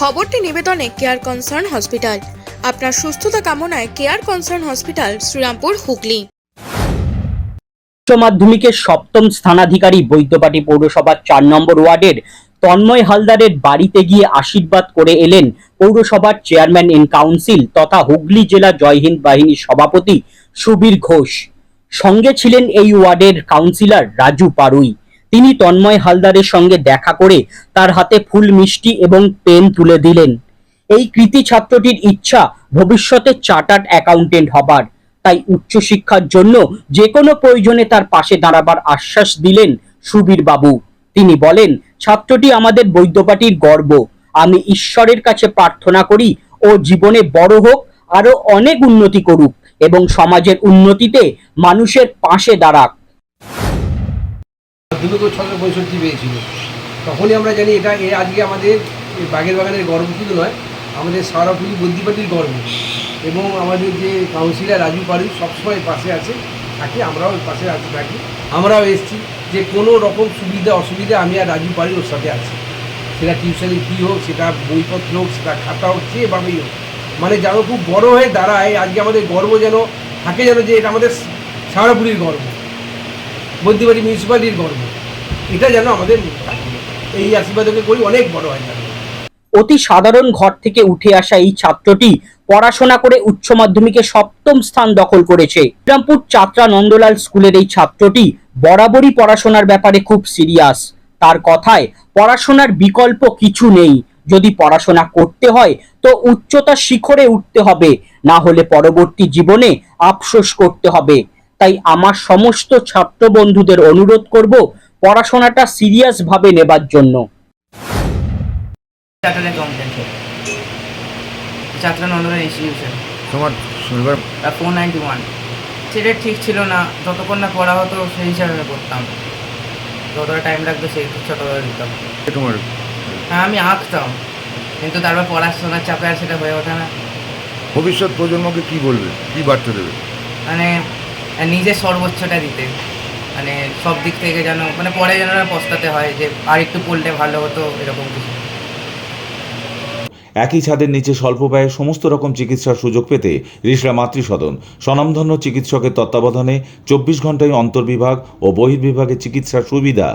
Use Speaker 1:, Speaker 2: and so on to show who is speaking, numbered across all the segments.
Speaker 1: খবরটি নিবেদনে care concern hospital আপনার সুস্থতা কামনায় care concern hospital Shrirampur, Hooghly.
Speaker 2: উচ্চ মাধ্যমিকের সপ্তম স্থানাধিকারী বৈদ্যবাটি পৌরসভার চার নম্বর ওয়ার্ডের তন্ময় হালদারের বাড়িতে গিয়ে আশীর্বাদ করে এলেন পৌরসভার চেয়ারম্যান ইন কাউন্সিল তথা হুগলি জেলা জয়হিন্দ বাহিনীর সভাপতি সুবীর ঘোষ। সঙ্গে ছিলেন এই ওয়ার্ডের কাউন্সিলর রাজু পারুই। তিনি তন্ময় হালদারের সঙ্গে দেখা করে তার হাতে ফুল, মিষ্টি এবং পেন তুলে দিলেন। এই কৃতি ছাত্রটির ইচ্ছা ভবিষ্যতে চার্টার্ড অ্যাকাউন্টেন্ট হবার। তাই উচ্চশিক্ষার জন্য যে কোনো প্রয়োজনে তার পাশে দাঁড়াবার আশ্বাস দিলেন সুবীর বাবু। তিনি বলেন, ছাত্রটি আমাদের বৈদ্যপাটির গর্ব। আমি ঈশ্বরের কাছে প্রার্থনা করি, ও জীবনে বড় হোক আরও অনেক উন্নতি করুক এবং সমাজের উন্নতিতে মানুষের পাশে দাঁড়াক।
Speaker 3: মাধ্যমিক ছশো পঁয়ষট্টি পেয়েছিল। তখনই আমরা জানি এটা এ আজকে আমাদের বাগের বাগানের গর্ব শুধু নয়, আমাদের সারাপুরি বদ্যিপাটির গর্ব। এবং আমাদের যে কাউন্সিলর রাজু পাড়ি সবসময় পাশে আছে থাকি আমরাও পাশে আছি থাকি। আমরাও এসেছি যে কোনো রকম সুবিধা, অসুবিধা আমি আর রাজু পাড়ি ওর সাথে আছি। সেটা টিউশনি ফি হোক, সেটা বইপত্র হোক, সেটা খাতা হোক যেভাবেই হোক। মানে যেন খুব বড় হয়ে দাঁড়ায়, আজকে আমাদের গর্ব যেন থাকে যেন যে এটা আমাদের সারাপুরির গর্ব। বদ্যিবাড়ি মিউনিসিপ্যালিটির গর্ব। এটা যেন আমাদের এই আশীর্বাদকে করি অনেক বড় হয়।
Speaker 2: অতি সাধারণ ঘর থেকে উঠে আসা এই ছাত্রটি পড়াশোনা করে উচ্চ মাধ্যমিকে সপ্তম স্থান দখল করেছে। শ্রীরামপুর চাত্রা নন্দলাল স্কুলের এই ছাত্রটি বরাবরই পড়াশোনার ব্যাপারে খুব সিরিয়াস। তার কথায়, পড়াশোনার বিকল্প কিছু নেই। যদি পড়াশোনা করতে হয়, তো উচ্চতা শিখরে উঠতে হবে। না হলে পরবর্তী জীবনে আফসোস করতে হবে। তাই আমার সমস্ত ছাত্র বন্ধুদের অনুরোধ করব পড়াশোনাটা সিরিয়াস ভাবে নেবার জন্য।
Speaker 4: সেটা ঠিক ছিল না যতক্ষণ না পড়া হতো সেই হিসাবে পড়তাম যতটা টাইম লাগতো সেই ছোটোবেলা দিতাম।
Speaker 5: তোমার?
Speaker 4: হ্যাঁ আমি আঁকতাম। কিন্তু তারপর পড়াশোনার চাপে আর সেটা হয়ে ওঠে না।
Speaker 5: ভবিষ্যৎ প্রজন্মকে কি বলবে? কি বার্তা দেবে?
Speaker 4: মানে নিজের সর্বোচ্চটা দিতে। মানে সব দিক থেকে যেন মানে পরে যেন পস্তাতে হয় যে আর একটু পড়লে ভালো হতো এরকম কিছু।
Speaker 6: একই ছাদের নিচে স্বল্প ব্যয়ে সমস্ত রকম চিকিৎসার সুযোগ পেতে রিসরা মাতৃসদন। স্বনামধন্য চিকিৎসকের তত্ত্বাবধানে চব্বিশ ঘন্টায় অন্তর্বিভাগ ও বহির্বিভাগে চিকিৎসার সুবিধা।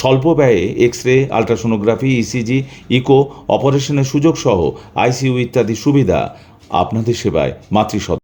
Speaker 6: স্বল্প ব্যয়ে X ray ultrasonography, ECG, eco, অপারেশনের সুযোগ সহ আইসিইউ ইত্যাদি সুবিধা। আপনাদের সেবায় মাতৃসদন।